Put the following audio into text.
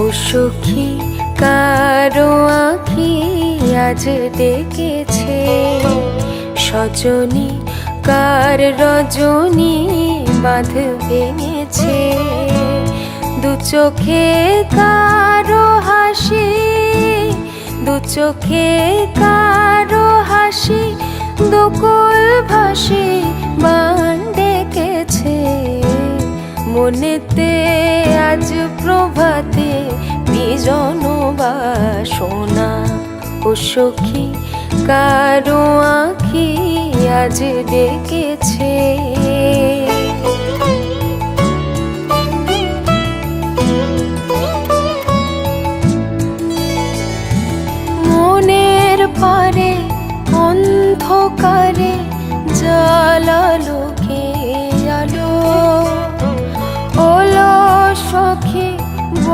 ও সখী, কারও আঁখি আজ ডেকেছে। সজনী, কার রজনী বাঁধ ভেঙেছে? দু চোখে কারও হাসি, দু চোখে কারও হাসি, দুকুল ভাসি বান ডেকেছে। মনেতে আজ প্রভাতে বিজন বাসনা ও সখী কারও আঁখি আজ ডেকেছে। মনের পারে